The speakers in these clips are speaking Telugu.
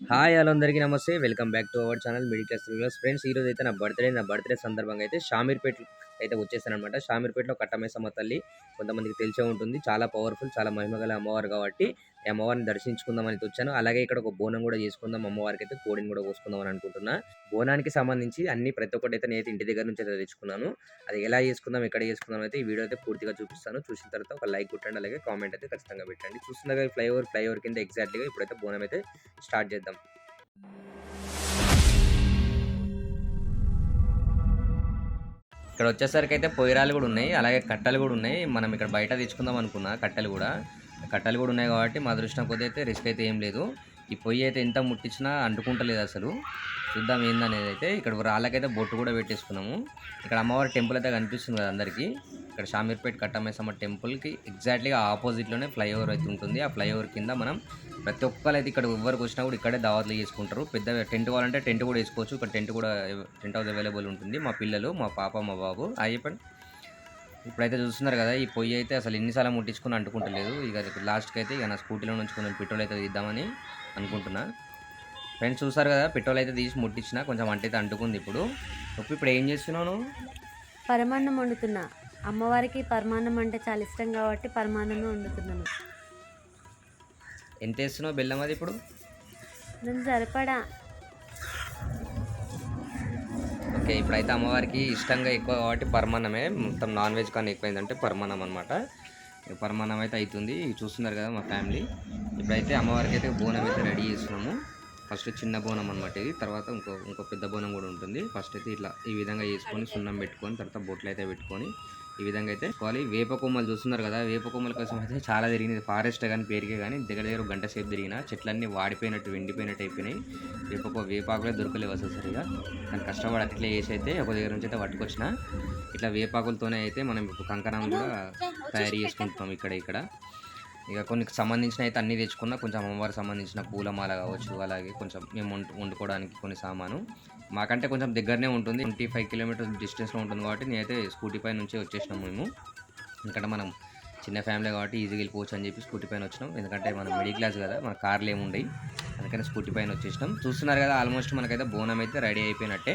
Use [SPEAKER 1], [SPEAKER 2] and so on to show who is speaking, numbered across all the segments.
[SPEAKER 1] హాయ్ హలో అందరికీ నమస్తే. Welcome back to our channel middle class reviews friends ఈరోజు అయితే నా బర్త్డే నా బర్త్డే సందర్భంగా అయితే షామీర్పేట్ అయితే వచ్చేసాను అనమాట షామీర్పేటలో కట్టమేసమ్మ తల్లి కొంతమందికి తెలిసే ఉంటుంది. చాలా పవర్ఫుల్ చాలా మహిమగల అమ్మవారు కాబట్టి ఈ అమ్మవారిని దర్శించుకుందామని వచ్చాను. అలాగే ఇక్కడ ఒక బోనం కూడా చేసుకుందాం. అమ్మవారికి అయితే కోడిని కూడా కోసుకుందాం అని అనుకుంటున్నా. బోనానికి సంబంధించి అన్ని ప్రతి ఒక్కటి అయితే నేను ఇంటి దగ్గర నుంచి అయితే తెచ్చుకున్నాను. అది ఎలా చేసుకుందాం ఎక్కడ చేసుకుందాం అయితే ఈ వీడియో అయితే పూర్తిగా చూపిస్తాను. చూసిన తర్వాత ఒక లైక్ కొట్టండి. అలాగే కామెంట్ అయితే ఖచ్చితంగా పెట్టండి. చూస్తుండగా ఫ్లైఓవర్ ఫ్లైఓవర్ కింద ఎగ్జాక్ట్గా ఇప్పుడైతే బోనం అయితే స్టార్ట్ చేద్దాం. ఇక్కడ వచ్చేసరికి అయితే పొయ్యిరాలు కూడా ఉన్నాయి అలాగే కట్టెలు కూడా ఉన్నాయి. మనం ఇక్కడ బయట తెచ్చుకుందాం అనుకున్నా కట్టెలు కూడా. కట్టెలు కూడా ఉన్నాయి కాబట్టి మా దృష్టిలో కొద్ది అయితే రిస్క్ అయితే ఏం లేదు. ఈ పొయ్యి అయితే ఎంత ముట్టించినా అంటుకుంటలేదు అసలు. చూద్దాం ఏందనేది అయితే. ఇక్కడ రాళ్ళకైతే బొట్టు కూడా పెట్టేసుకున్నాము. ఇక్కడ అమ్మవారి టెంపుల్ అయితే కనిపిస్తుంది కదా అందరికీ. ఇక్కడ షామీర్పేట్ కట్టమేసమ్మ టెంపుల్కి ఎగ్జాక్ట్లీగా ఆపోజిట్లోనే ఫ్లైఓవర్ అయితే ఉంటుంది. ఆ ఫ్లైఓవర్ కింద మనం ప్రతి ఒక్కరు అయితే ఇక్కడ ఎవరికి వచ్చినా కూడా ఇక్కడే దావత్లు చేసుకుంటారు. పెద్ద టెంట్ కావాలంటే టెంట్ కూడా వేసుకోవచ్చు. ఇక్కడ టెంట్ కూడా టెంట్ హౌస్ అవైలబుల్ ఉంటుంది. మా పిల్లలు మా పాప మా బాబు. అది చెప్పండి. ఇప్పుడైతే చూస్తున్నారు కదా ఈ పొయ్యి అయితే అసలు ఎన్నిసార్లు ముట్టించుకుని అంటుకుంటలేదు. ఇక లాస్ట్కి అయితే ఇక నా స్కూటీలో నుంచి కొంచెం పెట్రోల్ అయితే తీద్దామని అనుకుంటున్నా. ఫ్రెండ్స్ చూసారు కదా పెట్రోల్ అయితే తీసి ముట్టించిన. కొంచెం వంట అయితే అంటుకుంది ఇప్పుడు. ఇప్పుడు ఇప్పుడు ఏం చేస్తున్నావు
[SPEAKER 2] పరమాన్నం వండుతున్నా. అమ్మవారికి పరమాన్నం అంటే చాలా ఇష్టం కాబట్టి పరమాన్నమే వండుతున్నాను.
[SPEAKER 1] ఎంత వేస్తున్నావు బెల్లం అది ఇప్పుడు?
[SPEAKER 2] సరిపడా.
[SPEAKER 1] ఓకే ఇప్పుడైతే అమ్మవారికి ఇష్టంగా ఎక్కువ కాబట్టి పరమాన్నమే మొత్తం నాన్ వెజ్ కానీ ఎక్కువైందంటే పరమాన్నం అనమాట పరమాన్నం అయితే అవుతుంది చూస్తున్నారు కదా మా ఫ్యామిలీ. ఇప్పుడైతే అమ్మవారికి అయితే బోనం అయితే రెడీ చేస్తున్నాము. ఫస్ట్ చిన్న బోనం అనమాట ఇది. తర్వాత ఇంకో ఇంకో పెద్ద బోనం కూడా ఉంటుంది. ఫస్ట్ అయితే ఇట్లా ఈ విధంగా చేసుకొని సున్నం పెట్టుకొని తర్వాత బొట్లు అయితే పెట్టుకొని ఈ విధంగా అయితే కోవాలి. వేప కొమ్మలు చూస్తున్నారు కదా వేప కొమ్మల కోసం అయితే చాలా తిరిగింది. ఫారెస్ట్ కానీ పేరుకే కానీ దగ్గర దగ్గర గంట సేపు తిరిగిన చెట్లన్నీ వాడిపోయినట్టు ఎండిపోయినట్టు అయిపోయినాయి. వేప వేపాకులే దొరకలేవు అసలు సరిగా. కానీ కష్టపడి అట్లే వేసి అయితే ఒక దగ్గర నుంచి అయితే పట్టుకొచ్చిన. ఇట్లా వేపాకులతోనే అయితే మనం కంకణం కూడా తయారు చేసుకుంటున్నాం ఇక్కడ ఇక్కడ. ఇక కొన్ని సంబంధించిన అయితే అన్నీ తెచ్చుకున్నా కొంచెం అమ్మవారికి సంబంధించిన పూలమాల కావచ్చు అలాగే కొంచెం మేము వండుకోవడానికి కొన్ని సామాను. మాకంటే కొంచెం దగ్గరనే ఉంటుంది. ట్వంటీ ఫైవ్ కిలోమీటర్స్ డిస్టెన్స్లో ఉంటుంది కాబట్టి నేనైతే స్కూటీ పై నుంచి వచ్చేసినాం మేము. ఎందుకంటే మనం చిన్న ఫ్యామిలీ కాబట్టి ఈజీగా వెళ్ళిపోవచ్చు అని చెప్పి స్కూటీ పైన వచ్చినాం. ఎందుకంటే మనం మిడిల్ క్లాస్ కదా మన కార్లు ఏమి ఉండవు అందుకని స్కూటీ పైన వచ్చేసినాం. చూస్తున్నారు కదా ఆల్మోస్ట్ మనకైతే బోనం అయితే రెడీ అయిపోయినట్టే.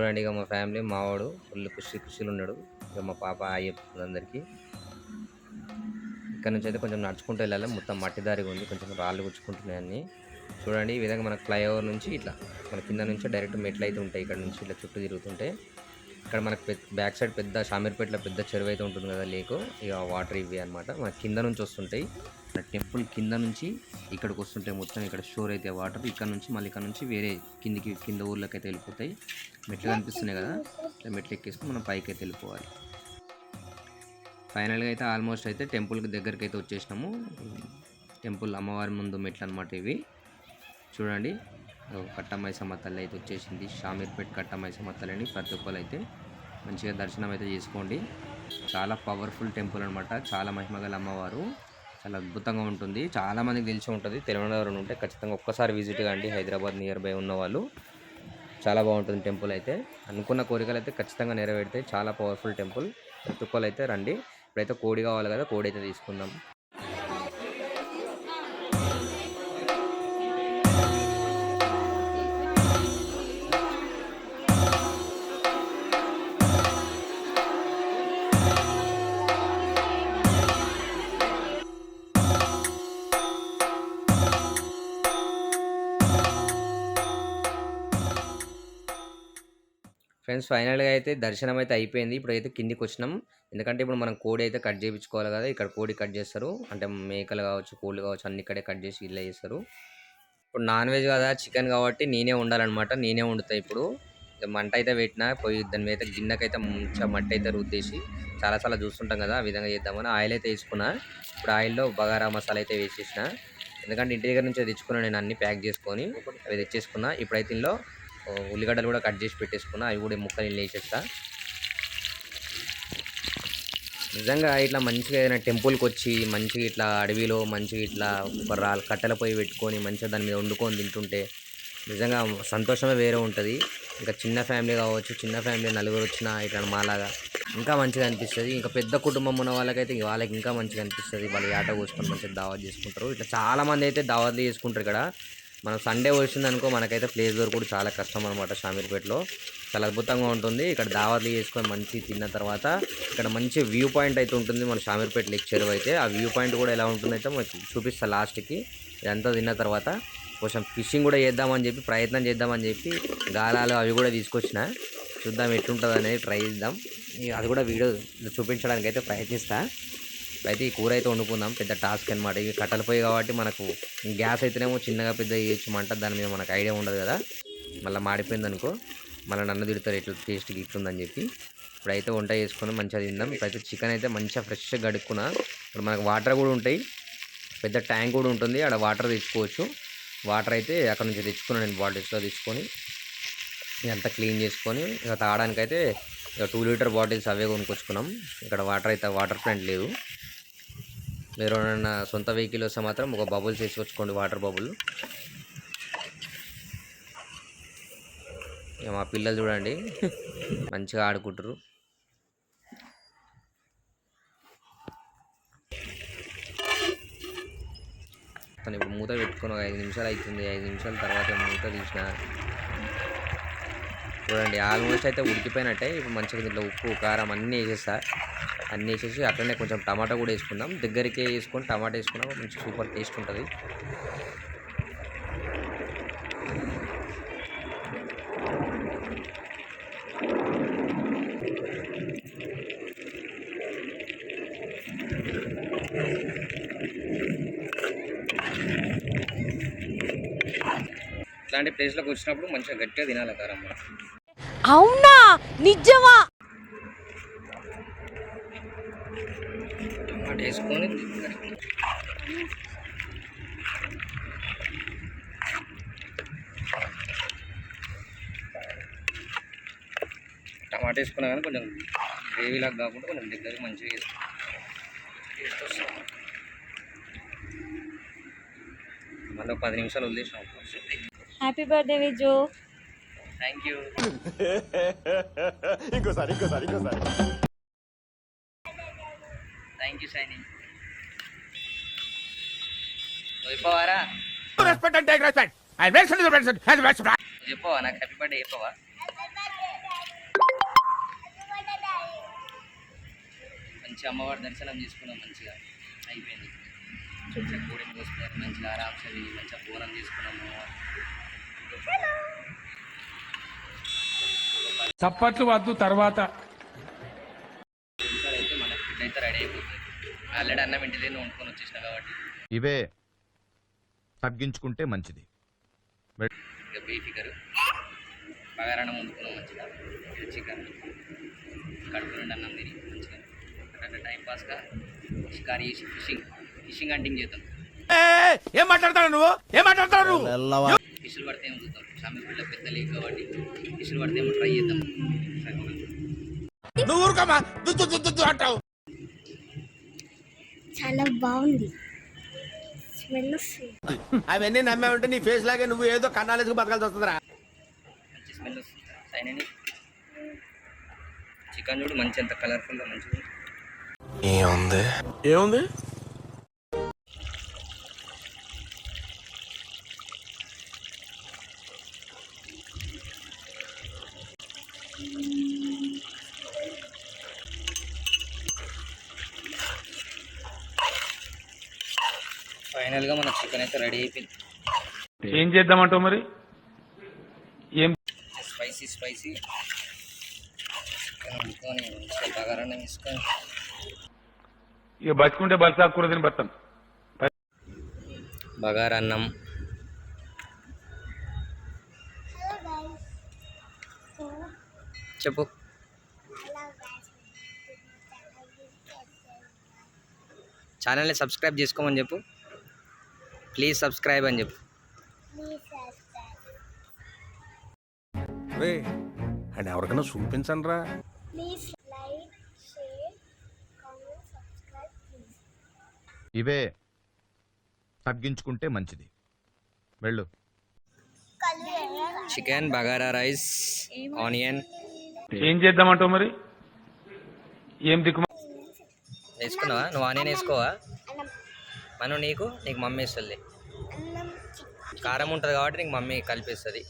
[SPEAKER 1] చూడండి ఇక మా ఫ్యామిలీ మావాడు ఫుల్ ఖుషి ఖుషిలు ఉన్నాడు ఇక మా పాప ఆయి చెప్తుంది అందరికీ. ఇక్కడ నుంచి అయితే కొంచెం నడుచుకుంటూ వెళ్ళాలి. మొత్తం మట్టి దారిగా ఉంది. కొంచెం రాళ్ళు గుచ్చుకుంటున్నాయి అన్నీ. చూడండి ఈ విధంగా మన ఫ్లైఓవర్ నుంచి ఇట్లా మన కింద నుంచి డైరెక్ట్ మెట్లు అయితే ఉంటాయి. ఇక్కడ నుంచి ఇట్లా చుట్టూ తిరుగుతుంటే ఇక్కడ మనకు పెద్ద బ్యాక్ సైడ్ పెద్ద షామీర్పేటలో పెద్ద చెరువు అయితే ఉంటుంది కదా లేకు ఇక వాటర్ ఇవి అనమాట మన కింద నుంచి వస్తుంటాయి. టెంపుల్ కింద నుంచి ఇక్కడికి వస్తుంటాయి మొత్తం ఇక్కడ షోర్ అయితే వాటర్. ఇక్కడ నుంచి మళ్ళీ ఇక్కడ నుంచి వేరే కిందికి కింద ఊర్లోకి అయితే వెళ్ళిపోతాయి. మెట్లు కనిపిస్తున్నాయి కదా మెట్లు ఎక్కేసుకుని మనం పైకి అయితే వెళ్ళిపోవాలి ఫైనల్గా అయితే ఆల్మోస్ట్ అయితే టెంపుల్కి దగ్గరికి అయితే వచ్చేసినాము. టెంపుల్ అమ్మవారి ముందు మెట్లు అనమాట ఇవి. చూడండి. కట్టమైసమ్మ తల్లి అయితే వచ్చేసింది. షామీర్పేట్ కట్టమైసమ్మ తల్లిని ప్రతి ఒక్కరు అయితే మంచిగా దర్శనం అయితే చేసుకోండి. చాలా పవర్ఫుల్ టెంపుల్ అనమాట చాలా మహిమగల అమ్మవారు. చాలా అద్భుతంగా ఉంటుంది. చాలామందికి తెలిసి ఉంటుంది. తెలియని ఉంటే ఖచ్చితంగా ఒక్కసారి విజిట్ కాండి. హైదరాబాద్ నియర్ బై ఉన్న వాళ్ళు. చాలా బాగుంటుంది టెంపుల్ అయితే. అనుకున్న కోరికలు అయితే ఖచ్చితంగా నెరవేరుతాయి. చాలా పవర్ఫుల్ టెంపుల్. ప్రతి ఒక్కరు అయితే రండి. ఇప్పుడైతే కోడి కావాలి కదా కోడి అయితే తీసుకుందాం. ఫ్రెండ్స్ ఫైనల్గా అయితే దర్శనం అయితే అయిపోయింది. ఇప్పుడు అయితే కిందికి వచ్చినాం ఎందుకంటే ఇప్పుడు మనం కోడి అయితే కట్ చేయించుకోవాలి కదా ఇక్కడ కోడి కట్ చేస్తారు. అంటే మేకలు కావచ్చు కోళ్ళు కావచ్చు అన్ని ఇక్కడే కట్ చేసి ఇలా చేస్తారు. ఇప్పుడు నాన్ వెజ్ కదా చికెన్ కాబట్టి నేనే ఉండాలన్నమాట నేనే వండుతా ఇప్పుడు. మంట అయితే పెట్టిన పోయి దాని మీద గిన్నెకైతే మంచిగా మట్టి అయితే రుద్దేసి చాలా చాలా చూస్తుంటాం కదా ఆ విధంగా చేద్దామని. ఆయిల్ అయితే వేసుకున్నా ఇప్పుడు ఆయిల్లో బగారా మసాలా అయితే వేసేసిన. ఎందుకంటే ఇంటి దగ్గర నుంచి తెచ్చుకున్నాను నేను అన్ని ప్యాక్ చేసుకొని అవి తెచ్చేసుకున్నా. ఇప్పుడైతే ఇందులో ఉల్లిగడ్డలు కూడా కట్ చేసి పెట్టేసుకున్నా అవి కూడా ముక్కలు ఇందులో వేసేస్తా నిజంగా ఇట్లా మంచిగా ఏదైనా టెంపుల్కి వచ్చి మంచిగా ఇట్లా అడవిలో మంచిగా ఇట్లా ఒక రాళ్ళు కట్టెల పొయ్యి పెట్టుకొని మంచిగా దాని మీద వండుకొని తింటుంటే నిజంగా సంతోషమే వేరే ఉంటుంది. ఇంకా చిన్న ఫ్యామిలీ కావచ్చు చిన్న ఫ్యామిలీ నలుగురు వచ్చినా ఇట్లా మాలాగా ఇంకా మంచిగా అనిపిస్తుంది. ఇంకా పెద్ద కుటుంబం ఉన్న వాళ్ళకైతే వాళ్ళకి ఇంకా మంచిగా అనిపిస్తుంది. వాళ్ళు ఆట కోసుకొని మంచిగా దావత్ చేసుకుంటారు. ఇట్లా చాలామంది అయితే దావత్లు చేసుకుంటారు ఇక్కడ. మనం సండే వచ్చిందనుకో మనకైతే ప్లేస్ దొరకడం చాలా కష్టం అనమాట షామీర్పేటలో చాలా అద్భుతంగా ఉంటుంది. ఇక్కడ దావత్లు చేసుకొని మంచి తిన్న తర్వాత ఇక్కడ మంచి వ్యూ పాయింట్ అయితే ఉంటుంది మన షామీర్పేట లెక్చర్ చెరువు అయితే. ఆ వ్యూ పాయింట్ కూడా ఎలా ఉంటుందైతే మనకి చూపిస్తాను లాస్ట్కి ఇదంతా తిన్న తర్వాత కొంచెం ఫిషింగ్ కూడా చేద్దామని చెప్పి ప్రయత్నం చేద్దామని చెప్పి గాలాలు అవి కూడా తీసుకొచ్చిన. చూద్దాం ఎట్లుంటుంది అనేది ట్రై చేద్దాం. అది కూడా వీడియో చూపించడానికి అయితే ప్రయత్నిస్తాను అయితే ఈ కూర అయితే వండుకుందాం. పెద్ద టాస్క్ అనమాట ఇవి కట్టెల పొయ్యి కాబట్టి మనకు గ్యాస్ అయితేనేమో చిన్నగా పెద్ద వేయచ్చు మంట దాని మీద మనకు ఐడియా ఉండదు కదా. మళ్ళీ మాడిపోయింది అనుకో మళ్ళీ నన్ను తిడతారు ఇట్లా టేస్ట్ ఇట్లుందని చెప్పి. ఇప్పుడైతే వంట చేసుకుని మంచిగా తిందాం. ఇప్పుడైతే చికెన్ అయితే మంచిగా ఫ్రెష్గా గడుక్కున్నా. ఇప్పుడు మనకు వాటర్ కూడా ఉంటాయి. పెద్ద ట్యాంక్ కూడా ఉంటుంది. అక్కడ వాటర్ తెచ్చుకోవచ్చు. వాటర్ అయితే అక్కడ నుంచి తెచ్చుకున్నాను నేను బాటిల్స్లో తెచ్చుకొని ఇదంతా క్లీన్ చేసుకొని ఇక తాగడానికైతే ఇక టూ లీటర్ బాటిల్స్ అవే కొనుక్కొచ్చుకున్నాం. ఇక్కడ వాటర్ అయితే వాటర్ ప్లాంట్ లేదు. మీరు ఏమైనా సొంత వెహికల్ వస్తే మాత్రం ఒక బబుల్స్ వేసుకొచ్చుకోండి వాటర్ బబుల్. మా పిల్లలు చూడండి మంచిగా ఆడుకుంటారు తను ఇప్పుడు మూత పెట్టుకుని ఒక ఐదు నిమిషాలు అవుతుంది ఐదు నిమిషాల తర్వాత మూత తీసిన. చూడండి ఆల్మోస్ట్ అయితే ఉడికిపోయినట్టే ఇప్పుడు మంచిగా దీంట్లో ఉప్పు కారం అన్నీ వేసేస్తా. అన్నీ వేసేసి అట్లనే కొంచెం టమాటా కూడా వేసుకుందాం. దగ్గరికే వేసుకొని టమాటా వేసుకున్నాం మంచి సూపర్ టేస్ట్ ఉంటుంది. ఇట్లాంటి ప్లేస్లోకి వచ్చినప్పుడు మంచిగా గట్టిగా తినాలి కారమ్మ మనం
[SPEAKER 2] అవునా? నిజమా?
[SPEAKER 1] వేసుకొని టమాటా వేసుకున్నా కానీ కొంచెం గ్రేవీలాగా కాకుండా కొంచెం దగ్గరికి మంచిగా వస్తుంది మళ్ళీ ఒక పది నిమిషాలు వదిలేసినాం.
[SPEAKER 2] Happy birthday Viju
[SPEAKER 1] thank you
[SPEAKER 3] ఇంకోసారి ఇంకోసారి ఇంకోసారి.
[SPEAKER 1] థ్యాంక్ యూ సైని చెప్పవారా
[SPEAKER 3] respect and take respect I make send respect and respect
[SPEAKER 1] చెప్పవా నాకు హ్యాపీ బర్త్డే చెప్పవా మంచి అమ్మవారి దర్శనం చేసుకున్నాం మంచిగా. అయిపోయింది. మంచిగా కూడిని కోసుకున్నారు మంచిగా ఆరామ్సే తిని మంచిగా చేసుకున్నాము
[SPEAKER 4] చప్పట్లు వద్దు తర్వాత
[SPEAKER 1] నిమిషాలు అయితే మన ఫుడ్ అయితే రెడీ అయిపోతుంది ఆల్రెడీ అన్నం ఇంటి దగ్గర వండుకొని వచ్చేసిన కాబట్టి.
[SPEAKER 5] ఇవే తగ్గించుకుంటే మంచిది.
[SPEAKER 1] ఇక బీ ఫిగర్ బగారన్నం వండుకున్నాం మంచిగా. ఇది చికెన్. కడుపు నుండి అన్నం తిని మంచిగా. అట్లా టైం పాస్గా షికారి చేసి ఫిషింగ్ ఫిషింగ్ హంటింగ్ చేద్దాం.
[SPEAKER 3] ఏం మాట్లాడతాడు నువ్వు? ఏం మాట్లాడతాడు నువ్వు?
[SPEAKER 1] ఫిషులు పడితే ఏమో చూద్దాం సామి పిల్ల పెద్ద లేక్ కాబట్టి ఫిషులు పడితే ఏమో ట్రై చేద్దాం.
[SPEAKER 3] నువ్వు ఊరుకోమా దుద్దు దుద్దు అంటావు.
[SPEAKER 6] చాలా బాగుంది. స్మెల్ వస్తుంది.
[SPEAKER 3] అవన్నీ నమ్మే ఉంటే నీ ఫేస్ లాగే నువ్వు ఏదో కన్నాలేసుకు బతకాల్సి వస్తుందిరా.
[SPEAKER 1] మంచి స్మెల్ వస్తుంది. సైన్ చికెన్ చూడు మంచి ఎంత కలర్ఫుల్గా మంచిగా ఉంది.
[SPEAKER 3] ఏముంది?
[SPEAKER 1] ఫైనల్గా మన చికెన్ అయితే రెడీ అయిపోయింది.
[SPEAKER 4] ఏం చేద్దామంటావు మరి? ఏం?
[SPEAKER 1] Spicy spicy. చికెన్ వండుకొని మంచిగా బగారన్నం తీసుకొని
[SPEAKER 4] ఇక బతుకుంటే బలసాకు కూర తిని బతాం
[SPEAKER 1] బగారన్నం. చెప్పు. ఛానల్ని సబ్స్క్రైబ్ చేసుకోమని చెప్పు. ప్లీజ్ సబ్స్క్రైబ్ అని చెప్పు.
[SPEAKER 3] రే అండ్ ఎవరికైనా చూపించండి రా
[SPEAKER 6] please like share comment subscribe please
[SPEAKER 5] ఇవే తగ్గించుకుంటే మంచిది. వెళ్ళు.
[SPEAKER 1] చికెన్ బగారా రైస్ ఆనియన్
[SPEAKER 4] ఏం చేద్దామంటావు మరి? ఏం దిక్కు
[SPEAKER 1] వేసుకున్నావా? నువ్వు ఆనియన్ వేసుకోవా?
[SPEAKER 6] అన్నం.
[SPEAKER 1] మనం నీకు నీకు మమ్మీ ఇస్తుంది. కారం ఉంటుంది కాబట్టి నీకు మమ్మీ కలిపిస్తుంది.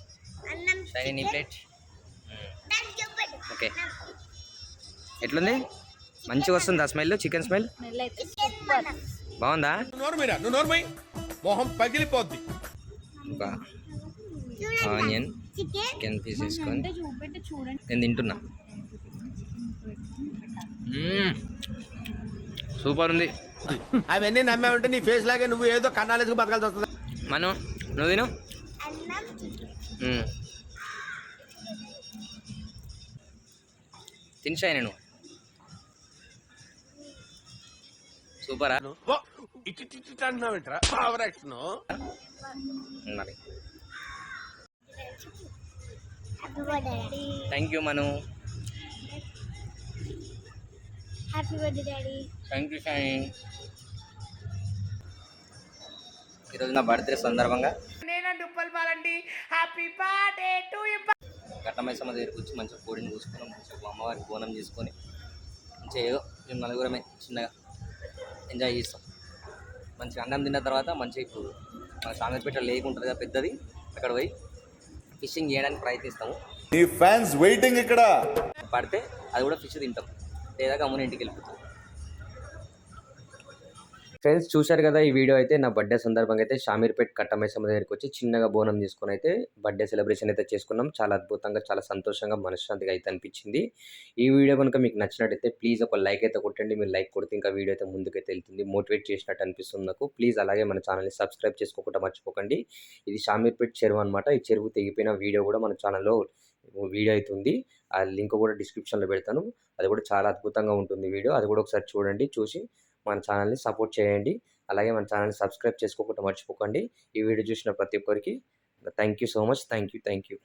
[SPEAKER 6] అన్నం
[SPEAKER 1] షైనీ నీ ప్లేట్. ఓకే. ఎట్లుంది? మంచిగా వస్తుందా స్మెల్? Chicken smell?
[SPEAKER 6] చికెన్ మనం
[SPEAKER 1] బాగుందా?
[SPEAKER 3] మొహం పగిలిపోద్ది.
[SPEAKER 1] ఒక ఆనియన్
[SPEAKER 6] చికెన్.
[SPEAKER 1] పీస్ వేసుకొని నేను తింటున్నా. సూపర్ ఉంది.
[SPEAKER 3] అవన్నీ నమ్మే ఉంటే నీ ఫేస్ లాగే నువ్వు ఏదో కన్నాలేసుకు బతకాల్సి వస్తుంది.
[SPEAKER 1] మను నువ్వు తిను. తినసాయి నేను సూపరా? మరి. Thank you Manu.
[SPEAKER 6] Happy birthday daddy
[SPEAKER 1] thank you Sai ఈరోజు నా బర్త్డే సందర్భంగా ఘట్టమైసమ్మ దగ్గరికి వచ్చి మంచిగా కోడిని చూసుకొని మంచిగా అమ్మవారికి బోనం చేసుకొని మంచిగా ఏదో మేము నలుగురమే చిన్నగా ఎంజాయ్ చేస్తాం. మంచిగా అన్నం తిన్న తర్వాత మంచిగా ఇప్పుడు మన సాంగపేట లేక్ ఉంటుంది కదా పెద్దది అక్కడ పోయి ఫిషింగ్ చేయడానికి ప్రయత్నిస్తాము.
[SPEAKER 7] ఫ్యాన్స్ వెయిటింగ్ ఇక్కడ.
[SPEAKER 1] పడితే అది కూడా ఫిష్ తింటాం. లేదా గమ్మున ఇంటికి వెళ్ళిపోతాం ఫ్రెండ్స్ చూశారు కదా ఈ వీడియో అయితే నా బర్త్డే సందర్భంగా అయితే షామీర్పేట్ కట్టమైసమ్మ దగ్గరికి వచ్చి చిన్నగా బోనం తీసుకొని అయితే బర్త్డే సెలబ్రేషన్ అయితే చేసుకున్నాం. చాలా అద్భుతంగా చాలా సంతోషంగా మనశ్శాంతిగా అయితే అనిపించింది. ఈ వీడియో కనుక మీకు నచ్చినట్టయితే ప్లీజ్ ఒక లైక్ అయితే కొట్టండి. మీరు లైక్ కొడితే ఇంకా వీడియో అయితే ముందుకైతే వెళ్తుంది. మోటివేట్ చేసినట్టు అనిపిస్తుంది నాకు. ప్లీజ్ అలాగే మన ఛానల్ని సబ్స్క్రైబ్ చేసుకోకుండా మర్చిపోకండి. ఇది షామీర్పేట్ చెరువు అనమాట ఈ చెరువు తెగిపోయిన వీడియో కూడా మన ఛానల్లో వీడియో అయితే ఉంది ఆ లింక్ కూడా డిస్క్రిప్షన్లో పెడతాను. అది కూడా చాలా అద్భుతంగా ఉంటుంది వీడియో. అది కూడా ఒకసారి చూడండి చూసి మన ఛానల్ని సపోర్ట్ చేయండి. అలాగే మన ఛానల్ని సబ్స్క్రైబ్ చేసుకోకుండా మర్చిపోకండి. ఈ వీడియో చూసిన ప్రతి ఒక్కరికి thank you so much. Thank you thank you.